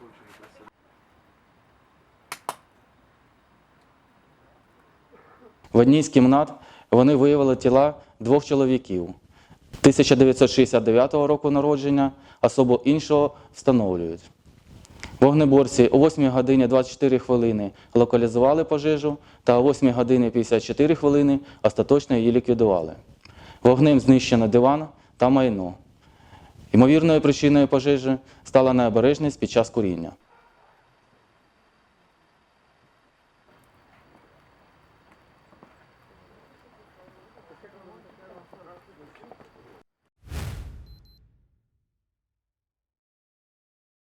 очень красиво. В одній з кімнат вони виявили тіла двох чоловіків 1969 року народження, особу іншого встановлюють. Вогнеборці о 8 годині 24 хвилини локалізували пожежу та о 8 годині 54 хвилини остаточно її ліквідували. Вогнем знищено диван та майно. Ймовірною причиною пожежі стала необережність під час куріння.